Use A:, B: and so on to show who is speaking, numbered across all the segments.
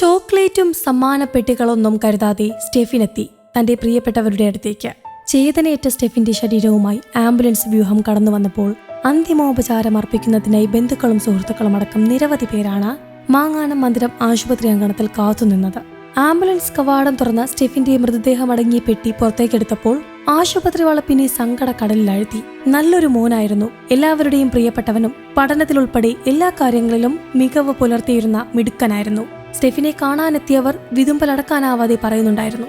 A: ടിക്കറ്റും സമ്മാനപ്പെട്ടികളൊന്നും കരുതാതെ സ്റ്റെഫിനെത്തി തന്റെ പ്രിയപ്പെട്ടവരുടെ അടുത്തേക്ക്. ചേതനയേറ്റ സ്റ്റെഫിന്റെ ശരീരവുമായി ആംബുലൻസ് വ്യൂഹം കടന്നു വന്നപ്പോൾ അന്തിമോപചാരം അർപ്പിക്കുന്നതിനായി ബന്ധുക്കളും സുഹൃത്തുക്കളും അടക്കം നിരവധി പേരാണ് മാങ്ങാനം മന്ദിരം ആശുപത്രി അങ്കണത്തിൽ കാത്തുനിന്നത് ആംബുലൻസ് കവാടം തുറന്ന സ്റ്റെഫിന്റെ മൃതദേഹം അടങ്ങിയ പെട്ടി പുറത്തേക്കെടുത്തപ്പോൾ ആശുപത്രി വളപ്പിനെ സങ്കട കടലിലാഴ്ത്തി നല്ലൊരു മോനായിരുന്നു. എല്ലാവരുടെയും പ്രിയപ്പെട്ടവനും പഠനത്തിലുൾപ്പെടെ എല്ലാ കാര്യങ്ങളിലും മികവ് പുലർത്തിയിരുന്ന മിടുക്കനായിരുന്നു. സ്റ്റെഫിനെ കാണാനെത്തിയവർ വിതുമ്പലടക്കാനാവാതെ പറയുന്നുണ്ടായിരുന്നു.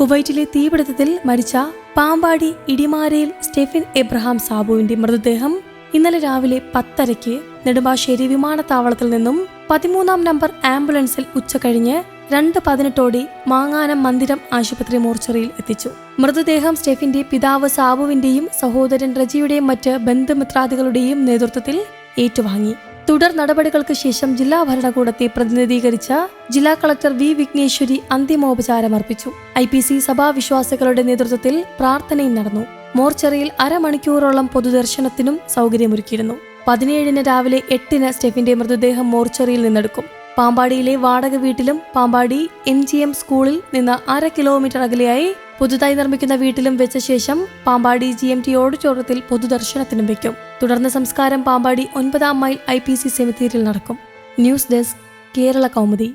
A: കുവൈറ്റിലെ തീപിടുത്തത്തിൽ മരിച്ച പാമ്പാടി ഇടിമാരയിൽ സ്റ്റെഫിൻ എബ്രഹാം സാബുവിന്റെ മൃതദേഹം ഇന്നലെ രാവിലെ പത്തരയ്ക്ക് നെടുമ്പാശ്ശേരി വിമാനത്താവളത്തിൽ നിന്നും പതിമൂന്നാം നമ്പർ ആംബുലൻസിൽ ഉച്ചകഴിഞ്ഞ് രണ്ട് പതിനെട്ടോടെ മാങ്ങാനം മന്ദിരം ആശുപത്രി മോർച്ചറിയിൽ എത്തിച്ചു. മൃതദേഹം സ്റ്റെഫിന്റെ പിതാവ് സാബുവിന്റെയും സഹോദരൻ റജിയുടെയും മറ്റ് ബന്ധുമിത്രാദികളുടെയും നേതൃത്വത്തിൽ ഏറ്റുവാങ്ങി. തുടർ നടപടികൾക്ക് ശേഷം ജില്ലാ ഭരണകൂടത്തെ പ്രതിനിധീകരിച്ച ജില്ലാ കളക്ടർ വി വിഘ്നേശ്വരി അന്തിമോപചാരം അർപ്പിച്ചു ഐ പി സി സഭാവിശ്വാസികളുടെ നേതൃത്വത്തിൽ പ്രാർത്ഥനയും നടന്നു. മോർച്ചറിയിൽ അരമണിക്കൂറോളം പൊതുദർശനത്തിനും സൗകര്യമൊരുക്കിയിരുന്നു. പതിനേഴിന് രാവിലെ എട്ടിന് സ്റ്റെഫിന്റെ മൃതദേഹം മോർച്ചറിയിൽ നിന്നെടുക്കും. പാമ്പാടിയിലെ വാടക വീട്ടിലും പാമ്പാടി എം ജി എം സ്കൂളിൽ നിന്ന് അര കിലോമീറ്റർ അകലെയായി പുതുതായി നിർമ്മിക്കുന്ന വീട്ടിലും വെച്ച ശേഷം പാമ്പാടി ജി എം ടി ഓഡിറ്റോറിയത്തിൽ പൊതുദർശനത്തിനും വെക്കും. തുടർന്ന് സംസ്കാരം പാമ്പാടി ഒൻപതാം മൈൽ ഐ പി സി സെമിത്തേരിയിൽ നടക്കും. News desk Kerala Kaumudi.